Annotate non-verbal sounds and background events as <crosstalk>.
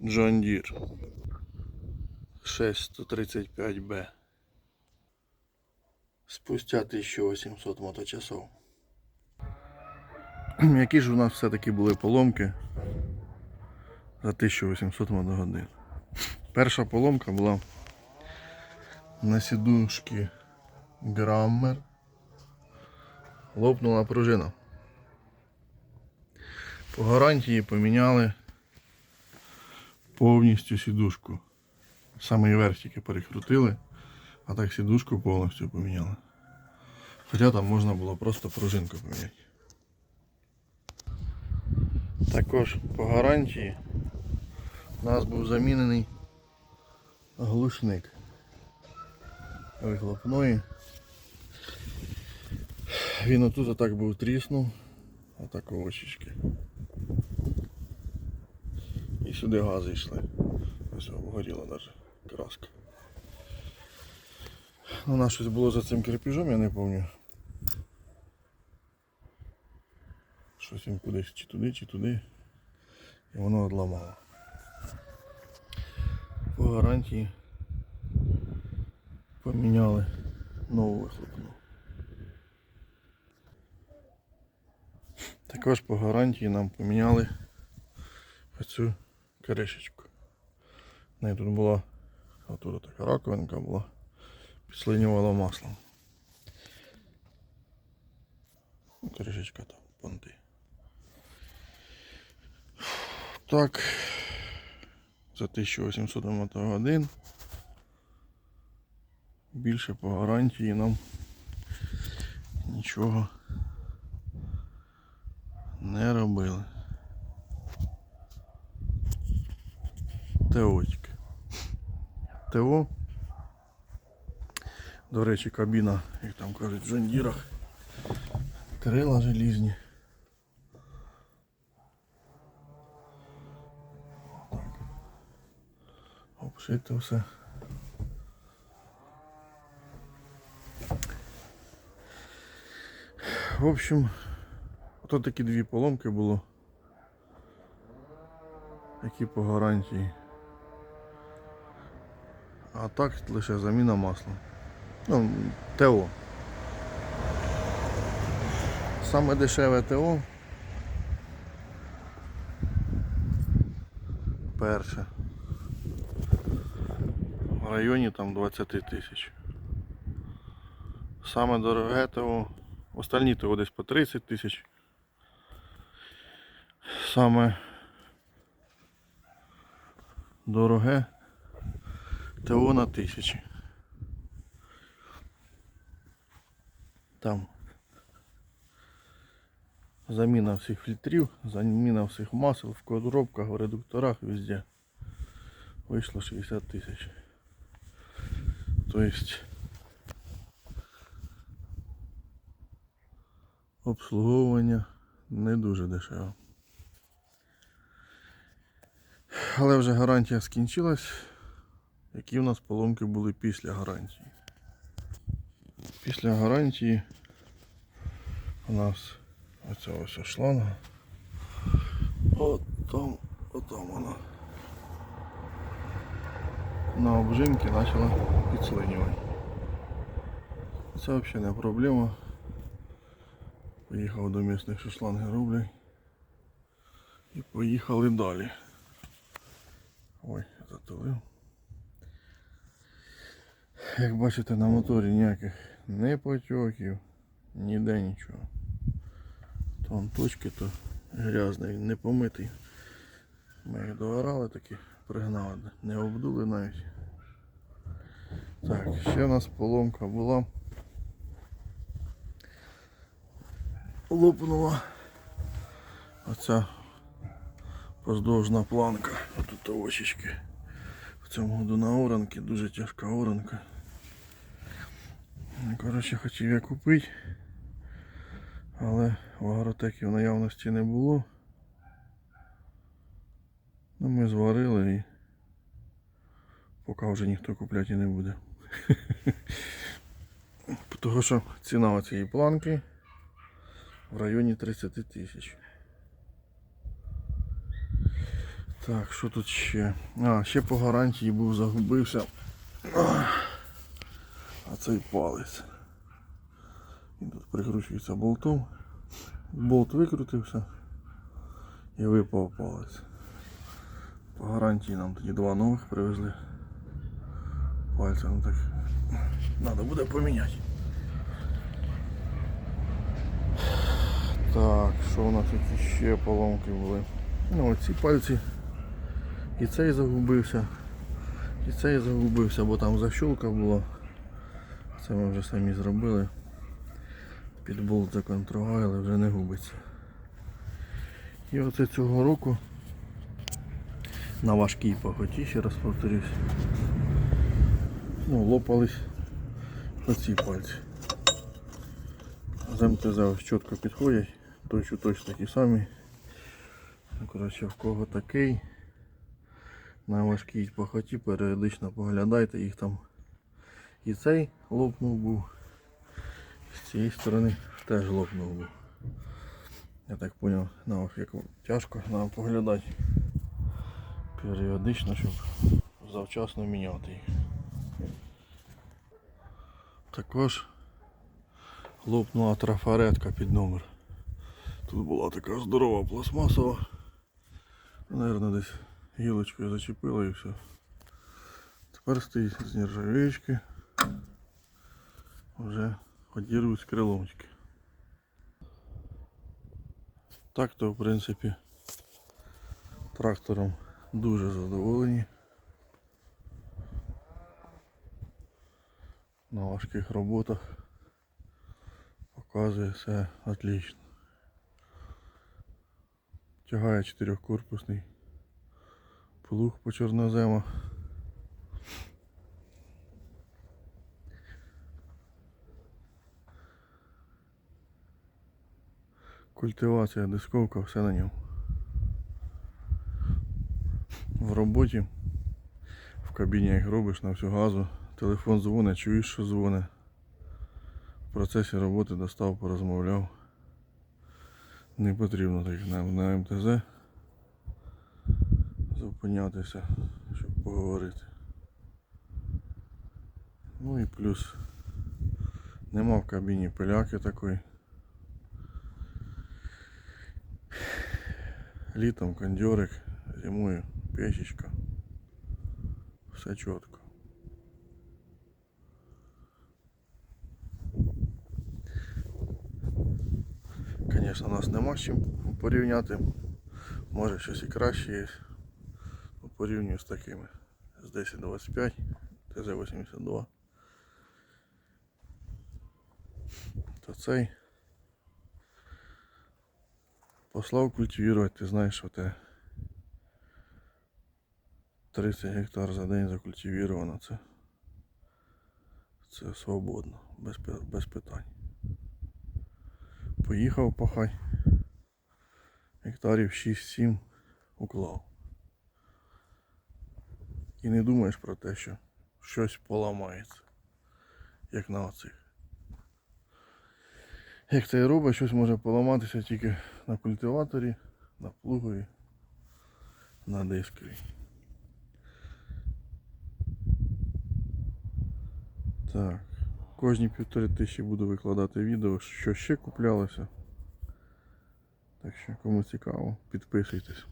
John Deere 635B. Спустя 1800 моточасов. Які ж у нас все-таки були поломки за 1800 мотогодин. Перша поломка була на сідушці Граммер. Лопнула пружина. По гарантії поміняли повністю сідушку. Саме верх тільки перекрутили, а так сідушку повністю поміняли. Хоча там можна було просто пружинку поміняти. Також по гарантії у нас був замінений глушник вихлопної. Він отут отак був тріснув, отак очечки. І сюди гази йшли. Ось обгоріла навіть краска. Ну, у нас щось було за цим кирпіжом, я не пам'ятаю. Щось він кудись чи туди, чи туди. І воно одламало. По гарантії поміняли нову вихлопну. Також по гарантії нам поміняли оцю кришечку. В неї тут була отут така раковинка була, підслинювала маслом. Кришечка там, понти. Так, за 1800 мотогодин. Більше по гарантії нам нічого не робили. ТО-тільки. ТО. До речі, кабіна, як там кажуть, в жандірах. Крила желізні. Обшито все. В общем, ото такі дві поломки було. Які по гарантії. А так лише заміна масла. Ну, ТО. Саме дешеве ТО. Перше. В районі там 20 тисяч. Саме дороге ТО. Остальні ТО десь по 30 тисяч. Саме дороге ТО на тисячі. Там заміна всіх фільтрів, заміна всіх масел в коробках, в редукторах, везде. Вийшло 60 тисяч. Тобто обслуговування не дуже дешево. Але вже гарантія скінчилась. Які в нас поломки були після гарантії? Після гарантії у нас оця ось шланга. От там, от там вона. На обжимки почала підслинювати. Це взагалі не проблема. Поїхав до місних що шланги роблять. І поїхали далі. Ой, затулив. Як бачите, на моторі ніяких не потьоків, ніде нічого. Там точки то грязний, не помитий. Ми їх догорали такі, пригнали, не обдули навіть. Так, ще у нас поломка була. Лопнула оця поздовжна планка. Отут очечки. Цьому году на оранки, дуже тяжка оранка. Ну, Коротше, хотів я купити, але в агротекі в наявності не було. Ну ми зварили і поки вже ніхто купляти не буде. <laughs> Тому що ціна цієї планки в районі 30 тисяч. Так, що тут ще? А, ще по гарантії був загубився. А цей палець. Він тут прикручується болтом. Болт викрутився і випав палець. По гарантії нам тоді два нових привезли. Пальця, ну так. Надо буде поміняти. Так, що у нас які ще поломки були? Ну, оці пальці. І цей загубився. І цей загубився, бо там защолка була. Це ми вже самі зробили. Під болт законтрували, вже не губиться. І оце цього року на важкій пахоті, ще раз повторюсь. Ну, лопались оці пальці. З МТЗ ось чітко підходять, точно точно такі самі. Ну, коротше, в кого такий на важкій пахоті періодично поглядайте, їх там і цей лопнув був, з цієї сторони теж лопнув був. Я так зрозумів, нам як тяжко нам поглядати періодично, щоб завчасно міняти їх. Також лопнула трафаретка під номер. Тут була така здорова пластмасова. Наверное, десь гілочкою зачепила і все. Тепер стоїть з нержавички. Вже одірвуть криломчики. Так то в принципі трактором дуже задоволені. На важких роботах показує все отлично. Тягає чотирьохкорпусний плуг по чорноземах. Культивація, дисковка, все на ньому. В роботі, в кабіні як робиш на всю газу, телефон дзвонить, чуєш, що дзвонить. В процесі роботи достав, порозмовляв. Не потрібно так на, на МТЗ зупинятися, щоб поговорити. Ну і плюс нема в кабіні пиляки такої. Літом кондьорик, зимою печечка. Все чітко. Звісно, нас нема з чим порівняти. Може щось і краще є. Порівнюю з такими. З 1025, ТЗ-82. То цей послав культивувати, ти знаєш, що те 30 гектар за день закультивіровано, це, це свободно, без, без питань. Поїхав пахай. Гектарів 6-7 уклав. І не думаєш про те, що щось поламається, як на оцих. Як цей робить, щось може поламатися тільки на культиваторі, на плугові, на дискові. Так, кожні півтори тисячі буду викладати відео, що ще куплялося. Так що кому цікаво, підписуйтесь.